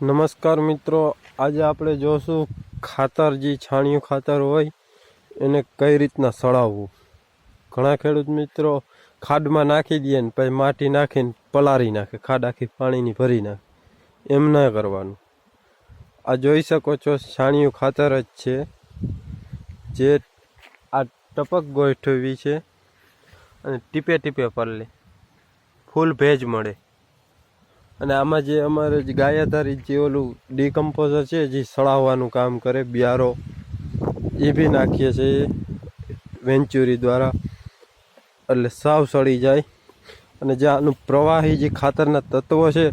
નમસ્કાર મિત્રો, આજે આપણે જોશું ખાતર જે છાણિયું ખાતર હોય એને કઈ રીતના સળાવવું. ઘણા ખેડૂત મિત્રો ખાડમાં નાખી દે ને પછી માટી નાખીને પલારી નાખે, ખાડ આખી પાણીની ભરી નાખે. એમ ના કરવાનું. આ જોઈ શકો છો, છાણિયું ખાતર જ છે. જે આ ટપક ગોઠવી છે અને ટીપે ટીપે પરલે ફૂલ ભેજ મળે. અને આમાં જે અમારે જે ગાયાધારી જે ઓલું ડીકમ્પોઝર છે, જે સળાવવાનું કામ કરે, બિયારો, એ બી નાખીએ છીએ વેન્ચુરી દ્વારા. એટલે સાવ સળી જાય. અને જે આનું પ્રવાહી જે ખાતરના તત્વો છે,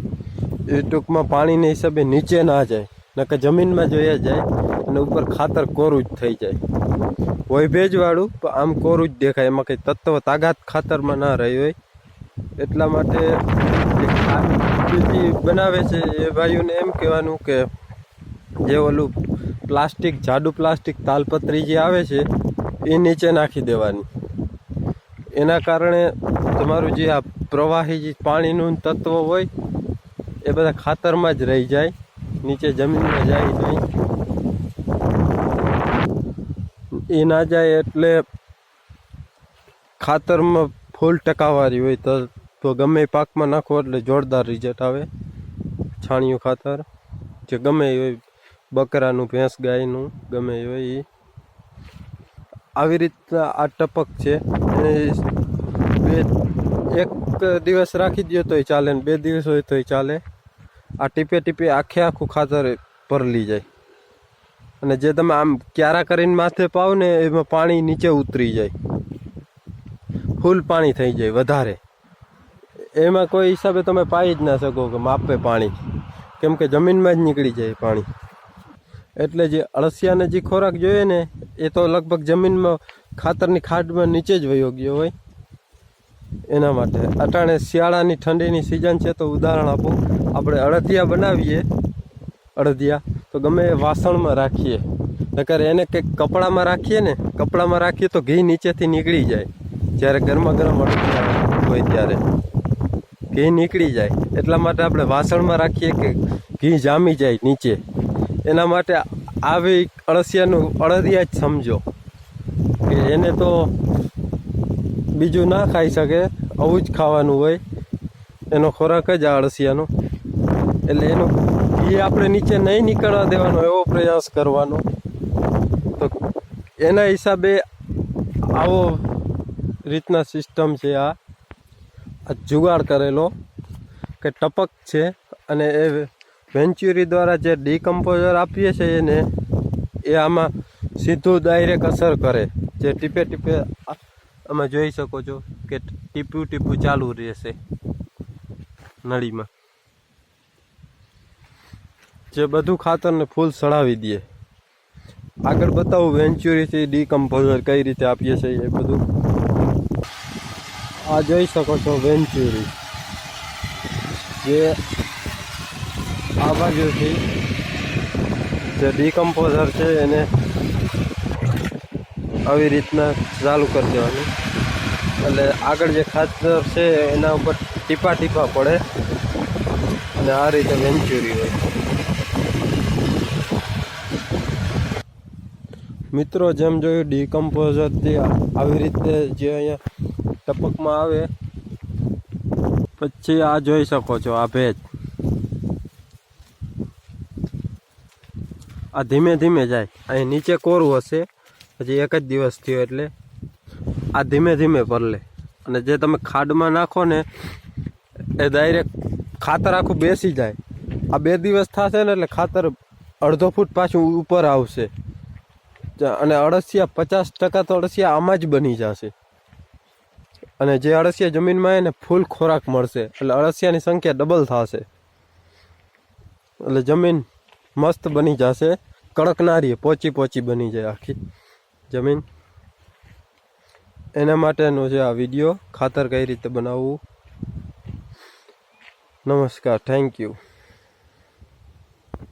એ ટૂંકમાં પાણીના હિસાબે નીચે ના જાય. નકર જમીનમાં જોયા જાય અને ઉપર ખાતર કોરું જ થઈ જાય. હોય ભેજવાળું, પણ આમ કોરું જ દેખાય. એમાં કંઈ તત્વ તાગાત ખાતરમાં ના રહી હોય. એટલા માટે જે બનાવે છે એ ભાઈઓને એમ કહેવાનું કે જે ઓલું પ્લાસ્ટિક, જાડું પ્લાસ્ટિક તાલપત્રી જે આવે છે, એ નીચે નાખી દેવાની. એના કારણે તમારું જે આ પ્રવાહી જે પાણીનું તત્વ હોય, એ બધા ખાતરમાં જ રહી જાય, નીચે જમીનમાં જાય નહીં. એ ના જાય એટલે ખાતરમાં ફૂલ ટકાવારી હોય તો તો ગમે એ પાકમાં નાખો એટલે જોરદાર રિઝલ્ટ આવે. છાણિયું ખાતર, જે ગમે એ હોય બકરાનું, ભેંસ ગાયનું, ગમે એ હોય એ આવી રીતના આ ટપક છે. અને બે, એક દિવસ રાખી દો તોય ચાલે ને બે દિવસ હોય તોય ચાલે. આ ટીપે ટીપે આખે આખું ખાતર પરલી જાય. અને જે તમે આમ ક્યારા કરીને માથે પાવ ને એમાં પાણી નીચે ઉતરી જાય. ફૂલ પાણી થઈ જાય વધારે. એમાં કોઈ હિસાબે તમે પાઈ જ ના શકો કે માપે પાણી. કેમ કે જમીનમાં જ નીકળી જાય પાણી. એટલે જે અળસિયાને જે ખોરાક જોઈએ ને, એ તો લગભગ જમીનમાં ખાતરની ખાડમાં નીચે જ વયો ગયો હોય. એના માટે અટાણે શિયાળાની ઠંડીની સિઝન છે તો ઉદાહરણ આપું. આપણે અડદિયા બનાવીએ. અડદિયા તો ગમે એ વાસણમાં રાખીએ. નકર એને કંઈક કપડામાં રાખીએ ને, કપડામાં રાખીએ તો ઘી નીચેથી નીકળી જાય. જ્યારે ગરમા ગરમ અડદિયા હોય ત્યારે. ઘી નીકળી જાય. એટલા માટે આપણે વાસણમાં રાખીએ કે ઘી જામી જાય નીચે. એના માટે આવી અળસિયાનું અળદિયા જ સમજો. કે એને તો બીજું ના ખાઈ શકે, આવું જ ખાવાનું હોય. એનો ખોરાક જ આ અળસિયાનો. એટલે એનું ઘી આપણે નીચે નહીં નીકળવા દેવાનો, એવો પ્રયાસ કરવાનો. તો એના હિસાબે આવો રીતના સિસ્ટમ છે આ. જુગાડ કરેલો, કે ટપક છે, અને એ વેન્ચ્યુરી દ્વારા જે ડીકમ્પોઝર આપીએ છીએ એને, એ આમાં સીધું ડાયરેક્ટ અસર કરે. જે ટીપે ટીપે અમે જોઈ શકો છો કે ટીપું ટીપું ચાલુ રહેશે નળીમાં. જે બધું ખાતરને ફૂલ સળાવી દે. આગળ બતાવું વેન્ચ્યુરીથી ડીકમ્પોઝર કઈ રીતે આપીએ છીએ એ બધું. આ જોઈ શકો છો વેન્ચ્યુરી જે આ બાજુથી જે ડિકમ્પોઝર છે એને આવી રીતના ચાલુ કરી દેવાનું. એટલે આગળ જે ખાતર છે એના ઉપર ટીપા ટીપા પડે. અને આ રીતે વેન્ચ્યુરી હોય. મિત્રો, જેમ જોયું ડીકમ્પોઝરથી આવી રીતે જે અહીંયા ટપકમાં આવે, પછી આ જોઈ શકો છો, આ ભેજ. આ ધીમે ધીમે જાય. અહીં નીચે કોરું હશે, હજી એક જ દિવસ થયો એટલે આ ધીમે ધીમે પરલે. અને જે તમે ખાડમાં નાખો ને, એ ડાયરેક્ટ ખાતર આખું બેસી જાય. આ બે દિવસ થશે ને એટલે ખાતર અડધો ફૂટ પાછું ઉપર આવશે. અને અળસિયા પચાસ ટકા તો અળસિયા આમાં જ બની જશે. અને જે અળસિયા જમીનમાં એને ફૂલ ખોરાક મળશે. એટલે અળસિયાની સંખ્યા ડબલ થશે. એટલે જમીન મસ્ત બની જશે. કડકનારી પોચી પોચી બની જાય આખી જમીન. એના માટેનો છે આ વીડિયો ખાતર કઈ રીતે બનાવવું? નમસ્કાર થેન્ક યુ